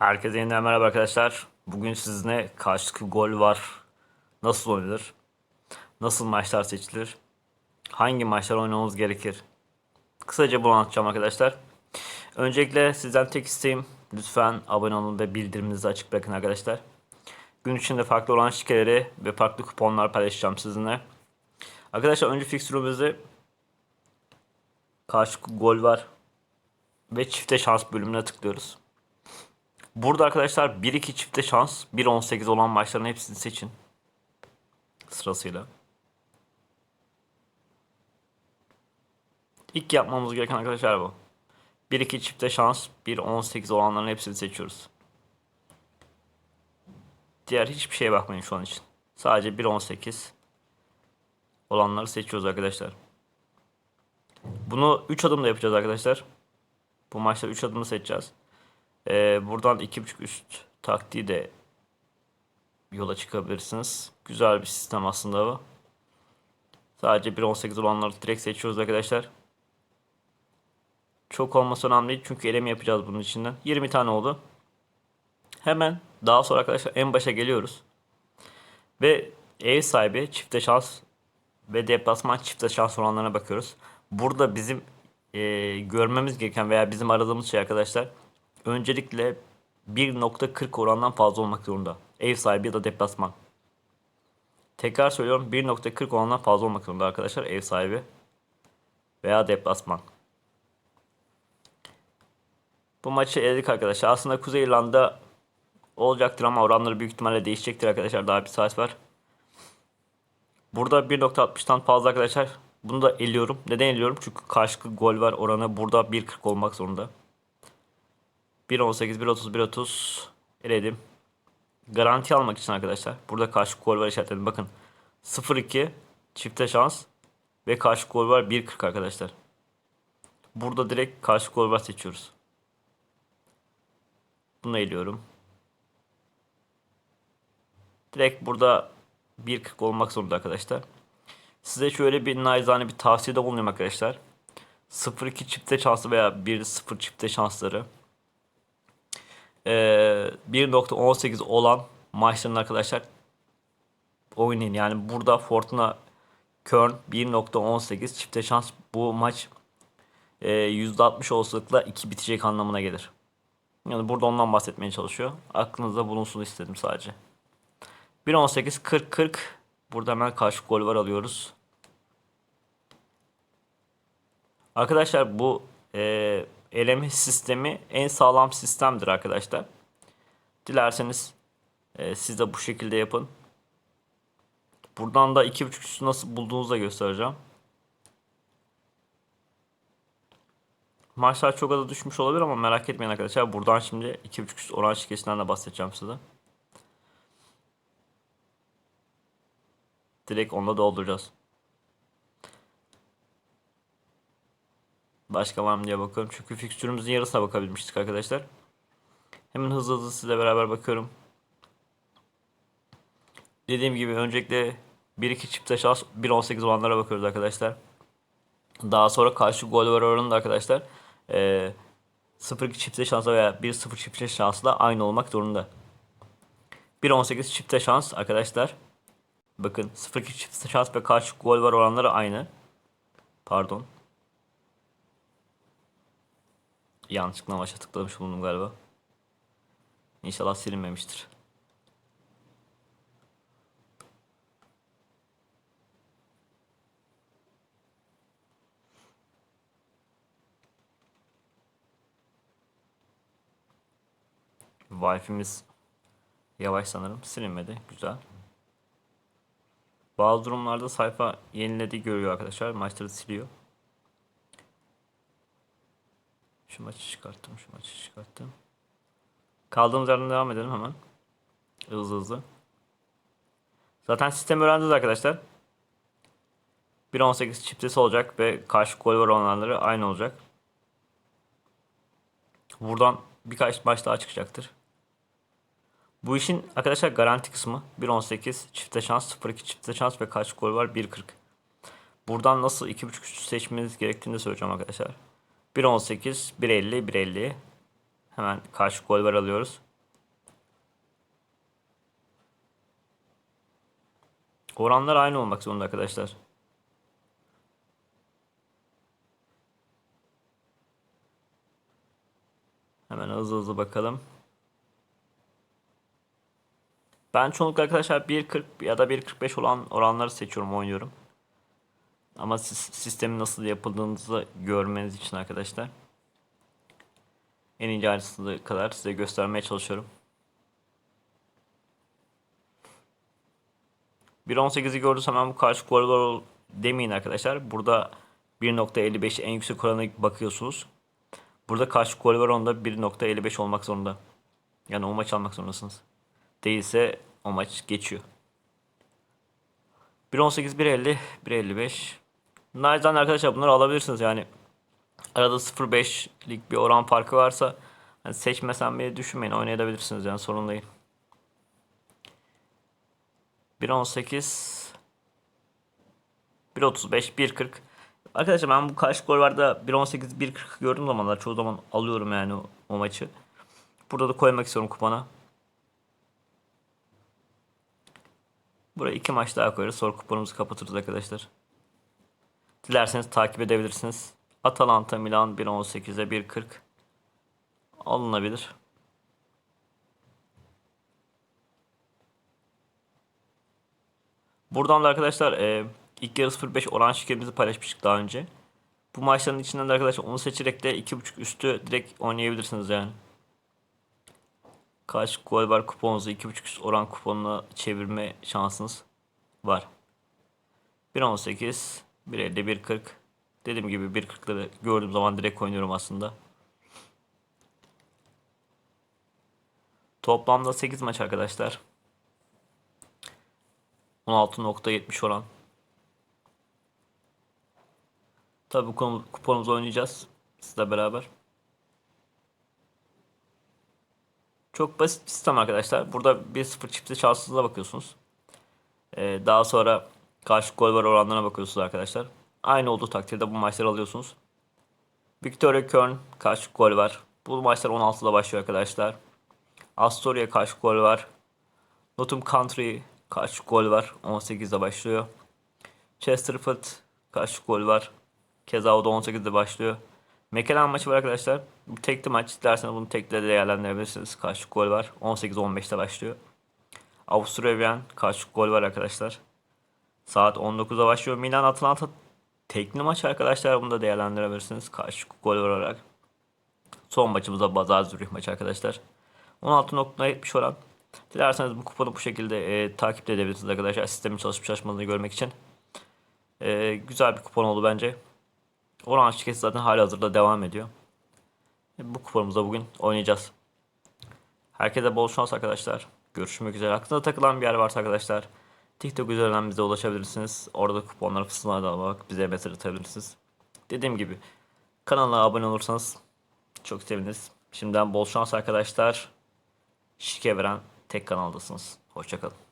Herkese yeniden merhaba arkadaşlar. Bugün sizinle karşılıklı gol var. Nasıl oynanır? Nasıl maçlar seçilir? Hangi maçlar oynamamız gerekir? Kısaca bunu anlatacağım arkadaşlar. Öncelikle sizden tek isteğim lütfen abone olun ve bildiriminizi açık bırakın arkadaşlar. Gün içinde farklı olan şikeleri ve farklı kuponlar paylaşacağım sizinle. Arkadaşlar önce fikstürümüzde karşılıklı gol var ve çifte şans bölümüne tıklıyoruz. Burada arkadaşlar 1-2 çifte şans, 1-18 olan maçların hepsini seçin. Sırasıyla. İlk yapmamız gereken arkadaşlar bu. 1-2 çifte şans, 1-18 olanların hepsini seçiyoruz. Diğer hiçbir şeye bakmayın şu an için. Sadece 1-18 olanları seçiyoruz arkadaşlar. Bunu 3 adımda yapacağız arkadaşlar. Bu maçta 3 adımda seçeceğiz. Ee, buradan 2.5 üst taktiği de yola çıkabilirsiniz. Güzel bir sistem aslında bu. Sadece 1.18 olanları direkt seçiyoruz arkadaşlar. Çok olması önemli değil çünkü eleme yapacağız bunun içinden. 20 tane oldu. Hemen daha sonra arkadaşlar en başa geliyoruz. Ve ev sahibi çifte şans ve deplasman çifte şans oranlarına bakıyoruz. Burada bizim e, görmemiz gereken veya bizim aradığımız şey arkadaşlar öncelikle 1.40 orandan fazla olmak zorunda. Ev sahibi ya da deplasman. Tekrar söylüyorum 1.40 orandan fazla olmak zorunda arkadaşlar ev sahibi veya deplasman. Bu maçı eledik arkadaşlar. Aslında Kuzey İrlanda olacaktır ama oranları büyük ihtimalle değişecektir arkadaşlar. Daha bir saat var. Burada 1.60'tan fazla arkadaşlar. Bunu da eliyorum. Neden eliyorum? Çünkü karşılıklı gol var. Oranı burada 1.40 olmak zorunda. 1.18, 1.30, 1.30 eledim. Garanti almak için arkadaşlar. Burada karşı gol var işaretledim. Bakın 0-2 çifte şans ve karşı gol var 1.40 arkadaşlar. Burada direkt karşı gol var seçiyoruz. Bunu eliyorum. Direkt burada 1.40 olmak zorunda arkadaşlar. Size şöyle bir naizane bir tavsiyede bulunayım arkadaşlar. 0-2 çifte şansı veya 1-0 çifte şansları 1.18 olan maçların arkadaşlar oynayın. Yani burada Fortuna Köln 1.18 çifte şans bu maç e, %60 olasılıkla 2 bitecek anlamına gelir. Yani burada ondan bahsetmeye çalışıyor. Aklınızda bulunsun istedim sadece. 1.18 40 40 burada hemen karşı gol var alıyoruz. Arkadaşlar bu e, eleme sistemi en sağlam sistemdir arkadaşlar. Dilerseniz e, siz de bu şekilde yapın. Buradan da 2.5 üstü nasıl bulduğunuzu da göstereceğim. Maçlar çok az düşmüş olabilir ama merak etmeyin arkadaşlar. Buradan şimdi 2.5 üst oran şirketinden de bahsedeceğim size. Direkt onda dolduracağız. Başka var mı diye bakıyorum. Çünkü fikstürümüzün yarısına bakabilmiştik arkadaşlar. Hemen hızlı hızlı sizle beraber bakıyorum. Dediğim gibi öncelikle 1-2 çifte şans 1-18 olanlara bakıyoruz arkadaşlar. Daha sonra karşı gol var oranında arkadaşlar. Ee, 0-2 çifte şansa veya 1-0 çifte şansla aynı olmak zorunda. 1-18 çifte şans arkadaşlar. Bakın 0-2 çifte şans ve karşı gol var oranları aynı. Pardon. Yanlışlıkla başa tıklamış bulundum galiba. İnşallah silinmemiştir. Wi-Fi'miz yavaş sanırım. Silinmedi. Güzel. Bazı durumlarda sayfa yeniledi görüyor arkadaşlar. Maçları siliyor. Şu maçı çıkarttım. Şu maçı çıkarttım. Kaldığımız yerden devam edelim hemen. Hızlı hızlı. Zaten sistem öğrendiniz arkadaşlar. 1.18 çiftesi olacak ve karşı gol var olanları aynı olacak. Buradan birkaç maç daha çıkacaktır. Bu işin arkadaşlar garanti kısmı 1.18 çifte şans 0.2 çifte şans ve kaç gol var 1.40. Buradan nasıl 2.5 üstü seçmeniz gerektiğini de söyleyeceğim arkadaşlar. 1.18, 1.50, 1.50. Hemen karşı gol var alıyoruz. Oranlar aynı olmak zorunda arkadaşlar. Hemen hızlı hızlı bakalım. Ben çoğunlukla arkadaşlar 1.40 ya da 1.45 olan oranları seçiyorum, oynuyorum. Ama siz sistemin nasıl yapıldığınızı görmeniz için arkadaşlar. En ince ayrıntısına kadar size göstermeye çalışıyorum. 1.18'i gördüğünüz hemen bu karşı koridor demeyin arkadaşlar. Burada 1.55 en yüksek orana bakıyorsunuz. Burada karşı koridor onda 1.55 olmak zorunda. Yani o maç almak zorundasınız. Değilse o maç geçiyor. 1.18, 1.50, 1.55. Naizden arkadaşlar bunları alabilirsiniz yani. Arada 0.5'lik bir oran farkı varsa hani seçmesem bile düşünmeyin oynayabilirsiniz yani sorun değil. 1.18 1.35 1.40 Arkadaşlar ben bu karşı gol vardı 1.18 1.40 gördüğüm zamanlar çoğu zaman alıyorum yani o, o maçı. Burada da koymak istiyorum kupana. Buraya iki maç daha koyarız. Sonra kuponumuzu kapatırız arkadaşlar. Dilerseniz takip edebilirsiniz. Atalanta Milan 1.18'e 1.40 alınabilir. Buradan da arkadaşlar e, ilk yarı 0.5 oran şekerimizi paylaşmıştık daha önce. Bu maçların içinden de arkadaşlar onu seçerek de 2.5 üstü direkt oynayabilirsiniz yani. Kaç gol var kuponunuzu 2.5 üst oran kuponuna çevirme şansınız var. 1.18 1.50 1.40 Dediğim gibi 1.40'ları gördüğüm zaman direkt oynuyorum aslında. Toplamda 8 maç arkadaşlar. 16.70 oran. Tabi bu konu- kuponumuzu oynayacağız. Sizle beraber. Çok basit bir sistem arkadaşlar. Burada 1-0 çiftli şanssızlığa bakıyorsunuz. Ee, daha sonra karşı gol var oranlarına bakıyorsunuz arkadaşlar. Aynı olduğu takdirde bu maçları alıyorsunuz. Victoria Köln karşı gol var. Bu maçlar 16'da başlıyor arkadaşlar. Astoria karşı gol var. Nottingham Country karşı gol var. 18'de başlıyor. Chesterfield karşı gol var. Keza o da 18'de başlıyor. Mekelen maçı var arkadaşlar. Bu tekli maç. Derseniz bunu tekle de değerlendirebilirsiniz. Karşı gol var. 18-15'te başlıyor. Avusturya Wien karşı gol var arkadaşlar. Saat 19'da başlıyor. Milan Atlanta tekli maç arkadaşlar. Bunu da değerlendirebilirsiniz. Karşı gol olarak. Son maçımız da Bazar Zürih maçı arkadaşlar. 16.70 oran. Dilerseniz bu kuponu bu şekilde e, takip de edebilirsiniz arkadaşlar. Sistemin çalışıp çalışmadığını görmek için. E, güzel bir kupon oldu bence. Oran şirketi zaten hali hazırda devam ediyor. E, bu kuponumuzda bugün oynayacağız. Herkese bol şans arkadaşlar. Görüşmek üzere. Aklınıza takılan bir yer varsa arkadaşlar TikTok üzerinden bize ulaşabilirsiniz. Orada kuponları fısıldayarak bak bize mesaj atabilirsiniz. Dediğim gibi kanala abone olursanız çok seviniriz. Şimdiden bol şans arkadaşlar. Şike veren tek kanaldasınız. Hoşçakalın.